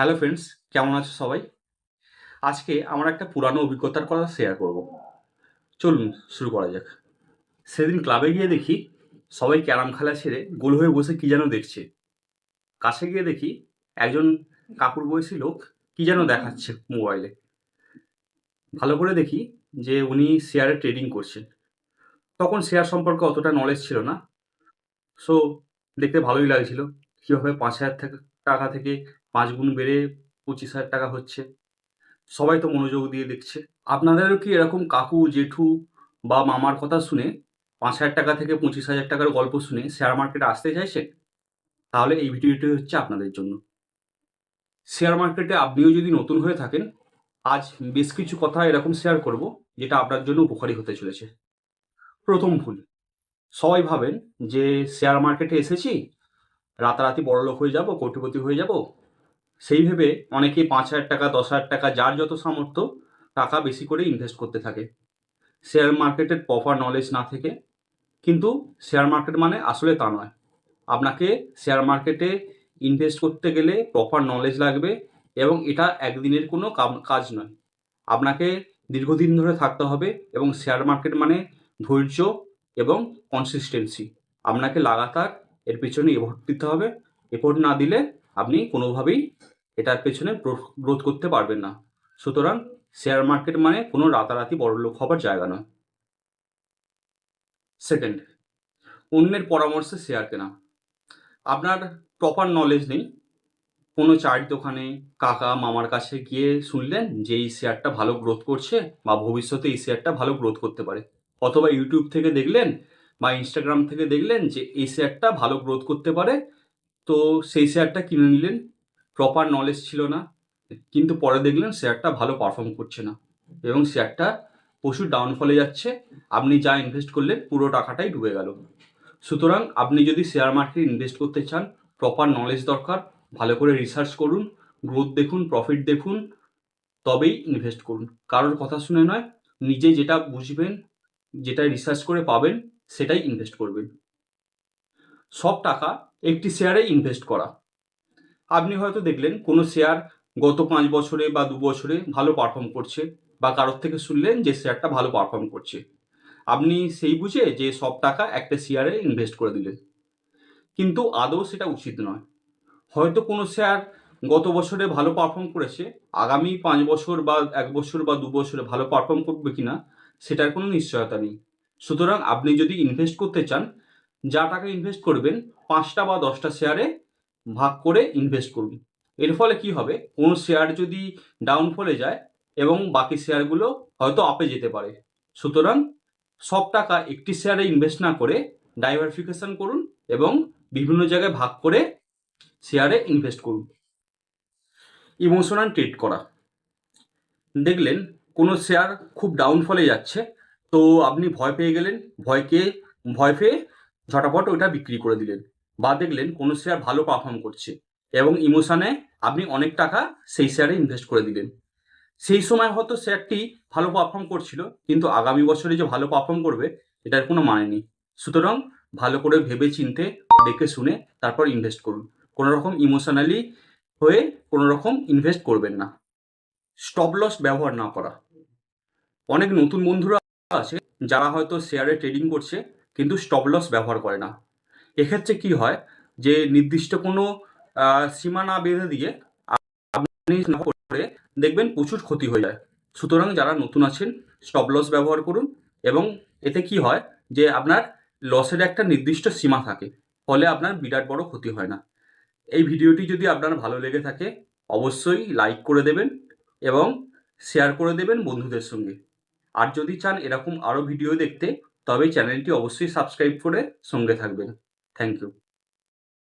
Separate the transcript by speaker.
Speaker 1: Hello friends কেমন আছো সবাই? আজকে আমার একটা পুরানো অভিজ্ঞতার কথা শেয়ার করব। চলুন শুরু করা যাক। সেদিন ক্লাবে গিয়ে দেখি সবাই ক্যারাম খেলা ছেড়ে গোল হয়ে বসে কি যেন দেখছে। কাছে গিয়ে দেখি একজন কাকুর বয়সী লোক কি যেন দেখাচ্ছে মোবাইলে ভালো করে দেখি যে উনি শেয়ারে ট্রেডিং করছেন। তখন শেয়ার সম্পর্কে অতটা নলেজ ছিল না। সো দেখতে ভালোই লাগছিল। কীভাবে পাঁচ হাজার টাকা থেকে পাঁচ গুণ বেড়ে পঁচিশ হাজার টাকা হচ্ছে। সবাই তো মনোযোগ দিয়ে দেখছে। আপনাদেরও কি এরকম কাকু, জেঠু বা মামার কথা শুনে পাঁচ হাজার টাকা থেকে পঁচিশ হাজার টাকার গল্প শুনে শেয়ার মার্কেটে আসতে চাইছেন? তাহলে এই ভিডিওটি হচ্ছে আপনাদের জন্য। শেয়ার মার্কেটে আপনিও যদি নতুন হয়ে থাকেন, আজ বেশ কিছু কথা এরকম শেয়ার করব যেটা আপনার জন্য উপকারী হতে চলেছে। প্রথম ভুল। সবাই ভাবেন যে শেয়ার মার্কেটে এসেছি, রাতারাতি বড়লোক হয়ে যাব, কোটিপতি হয়ে যাব সেই ভেবে অনেকেই পাঁচ হাজার টাকা, দশ হাজার টাকা, যার যত সামর্থ্য, টাকা বেশি করে ইনভেস্ট করতে থাকে। শেয়ার মার্কেটের প্রপার নলেজ না থেকে, কিন্তু শেয়ার মার্কেট মানে আসলে তা নয়। আপনাকে শেয়ার মার্কেটে ইনভেস্ট করতে গেলে প্রপার নলেজ লাগবে এবং এটা একদিনের কোনো কাজ নয়। আপনাকে দীর্ঘদিন ধরে থাকতে হবে এবং শেয়ার মার্কেট মানে ধৈর্য এবং কনসিস্টেন্সি আপনাকে লাগাতার এর পেছনে এফোর্ট দিতে হবে। এফোর্ট না দিলে আপনি কোনোভাবেই এটার পেছনে গ্রোথ করতে পারবেন না। সুতরাং শেয়ার মার্কেট মানে কোনো রাতারাতি বড়লোক হবার জায়গা নয়। সেকেন্ড, অন্যের পরামর্শে শেয়ার কেনা। আপনার প্রপার নলেজ নেই। কোনো চায়ের দোকানে কাকা মামার কাছে গিয়ে শুনলেন যে এই শেয়ারটা ভালো গ্রোথ করছে বা ভবিষ্যতে এই শেয়ারটা ভালো গ্রোথ করতে পারে। অথবা ইউটিউব থেকে দেখলেন বা ইনস্টাগ্রাম থেকে দেখলেন যে এই শেয়ারটা ভালো গ্রোথ করতে পারে, তো সেই শেয়ারটা কিনে নিলেন। প্রপার নলেজ ছিল না, কিন্তু পরে দেখলেন শেয়ারটা ভালো পারফর্ম করছে না এবং শেয়ারটা প্রচুর ডাউনফলে যাচ্ছে। আপনি যা ইনভেস্ট করলেন পুরো টাকাটাই ডুবে গেল। সুতরাং আপনি যদি শেয়ার মার্কেটে ইনভেস্ট করতে চান প্রপার নলেজ দরকার, ভালো করে রিসার্চ করুন গ্রোথ দেখুন প্রফিট দেখুন, তবেই ইনভেস্ট করুন। কারোর কথা শুনে নয়, নিজে যেটা বুঝবেন, যেটা রিসার্চ করে পাবেন, সেটাই ইনভেস্ট করবেন। সব টাকা একটি শেয়ারে ইনভেস্ট করা। আপনি হয়তো দেখলেন, কোনো শেয়ার গত পাঁচ বছরে বা দু বছরে ভালো পারফর্ম করছে বা কারোর থেকে শুনলেন যে শেয়ারটা ভালো পারফর্ম করছে। আপনি সেই বুঝে যে সব টাকা একটা শেয়ারে ইনভেস্ট করে দিলেন। কিন্তু আদৌ সেটা উচিত নয়। হয়তো কোনো শেয়ার গত বছরে ভালো পারফর্ম করেছে, আগামী পাঁচ বছর বা এক বছর বা দু বছরে ভালো পারফর্ম করবে কিনা, সেটার কোনো নিশ্চয়তা নেই। সুতরাং আপনি যদি ইনভেস্ট করতে চান, যা টাকা ইনভেস্ট করবেন, পাঁচটা বা দশটা শেয়ারে ভাগ করে ইনভেস্ট করুন এর ফলে কি হবে? কোনো শেয়ার যদি ডাউনফলে যায় এবং বাকি শেয়ারগুলো হয়তো আপে যেতে পারে। সুতরাং সব টাকা একটি শেয়ারে ইনভেস্ট না করে ডাইভারফিকেশন করুন এবং বিভিন্ন জায়গায় ভাগ করে শেয়ারে ইনভেস্ট করুন। ইমোশনাল ট্রেড করা। দেখলেন, কোনো শেয়ার খুব ডাউনফলে যাচ্ছে, তো আপনি ভয় পেয়ে গেলেন, ভয়কে, ভয় পেয়ে ঝটাপট ওইটা বিক্রি করে দিলেন। বা দেখলেন কোনো শেয়ার ভালো পারফর্ম করছে এবং ইমোশনে আপনি অনেক টাকা সেই শেয়ারে ইনভেস্ট করে দিলেন। সেই সময় হয়তো শেয়ারটি ভালো পারফর্ম করছিল, কিন্তু আগামী বছরে যে ভালো পারফর্ম করবে, এটার কোনো মানে নেই। সুতরাং ভালো করে ভেবে চিনতে দেখে শুনে তারপর ইনভেস্ট করুন। কোনো রকম ইমোশনালি হয়ে কোনো রকম ইনভেস্ট করবেন না। স্টপ লস ব্যবহার না করা। অনেক নতুন বন্ধুরা আছে, যারা হয়তো শেয়ারে ট্রেডিং করছে, কিন্তু স্টপ লস ব্যবহার করে না। এক্ষেত্রে কি হয় যে নির্দিষ্ট কোনো সীমা না বেঁধে দিয়ে আপনি না করে দেখবেন প্রচুর ক্ষতি হয়ে যায়। সুতরাং যারা নতুন আছেন স্টপ লস ব্যবহার করুন এবং এতে কি হয় যে আপনার লসের একটা নির্দিষ্ট সীমা থাকে, ফলে আপনার বিরাট বড় ক্ষতি হয় না। এই ভিডিওটি যদি আপনার ভালো লেগে থাকে, অবশ্যই লাইক করে দেবেন এবং শেয়ার করে দেবেন বন্ধুদের সঙ্গে। আর যদি চান এরকম আরও ভিডিও দেখতে, তবে চ্যানেলটি অবশ্যই সাবস্ক্রাইব করে সঙ্গে থাকবেন। Thank you.